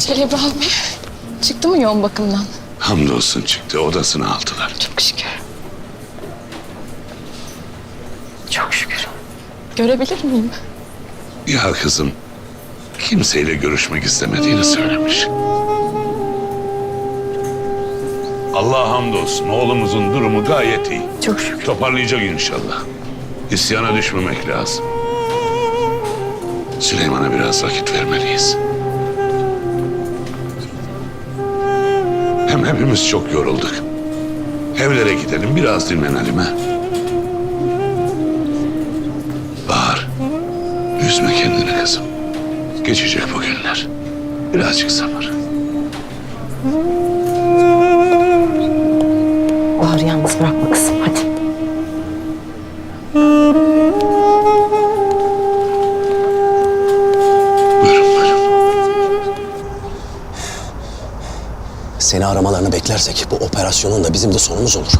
Celebra abi çıktı mı yoğun bakımdan? Hamdolsun çıktı odasına aldılar. Çok şükür. Çok şükür. Görebilir miyim? Ya kızım kimseyle görüşmek istemediğini söylemiş. Allah hamdolsun oğlumuzun durumu gayet iyi. Çok şükür. Toparlayacak inşallah. İsyana düşmemek lazım. Süleyman'a biraz vakit vermeliyiz. Hem hepimiz çok yorulduk. Evlere gidelim biraz dinlenelim ha. Bahar, üzme kendini kızım. Geçecek bu günler. Birazcık sabır. Bahar'ı yalnız bırakma kızım hadi. Seni aramalarını beklersek bu operasyonun da bizim de sonumuz olur.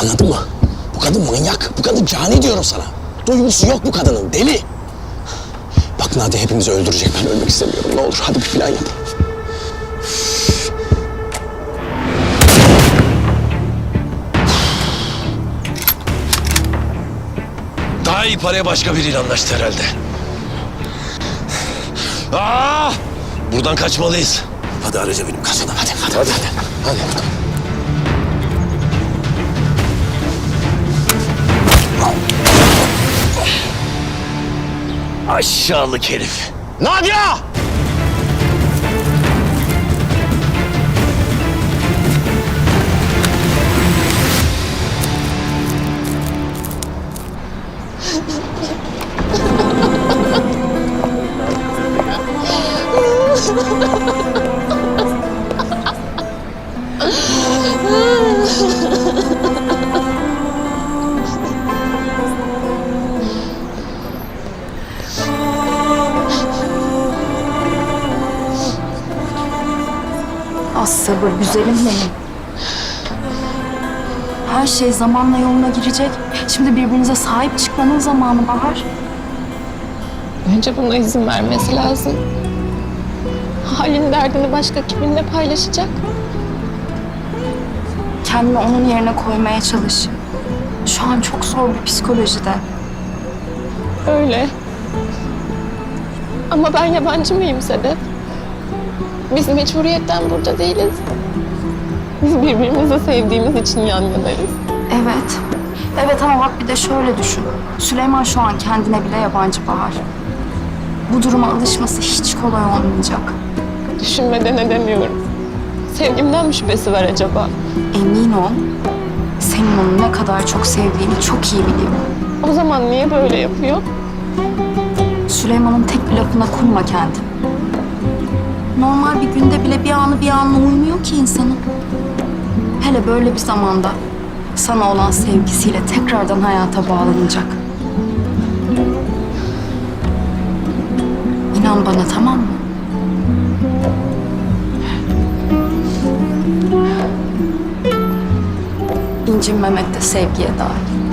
Anladın mı? Bu kadın manyak. Bu kadın cani diyorum sana. Duygusu yok bu kadının. Deli. Bak Nadi hepimizi öldürecek. Ben ölmek istemiyorum. Ne olur hadi bir plan yap. Daha iyi paraya başka biriyle anlaştı herhalde. Aa! Buradan kaçmalıyız. Hadi araca benim kasada. Hadi hadi hadi. hadi. hadi. Aşağılık herif. Nadia! Az sabır güzelim benim. Her şey zamanla yoluna girecek. Şimdi birbirinize sahip çıkmanın zamanı Bahar. Önce buna izin vermesi lazım. Halin derdini başka kiminle paylaşacak? Kendini onun yerine koymaya çalış. Şu an çok zor bir psikolojide. Öyle. Ama ben yabancı mıyım Sedef? Biz mecburiyetten burada değiliz. Biz birbirimizi sevdiğimiz için yan yanayız. Evet. Evet ama bak bir de şöyle düşün. Süleyman şu an kendine bile yabancı Bahar. Bu duruma alışması hiç kolay olmayacak. Düşünmeden edemiyorum. Sevgimden mi şüphesi var acaba? Emin ol, senin onu ne kadar çok sevdiğini çok iyi biliyor. O zaman niye böyle yapıyor? Süleyman'ın tek bir lafına kurma kendini. Normal bir günde bile bir anı bir anla uymuyor ki insanın. Hele böyle bir zamanda sana olan sevgisiyle tekrardan hayata bağlanacak. İnan bana tamam mı? İncinmemek de sevgiye dahil.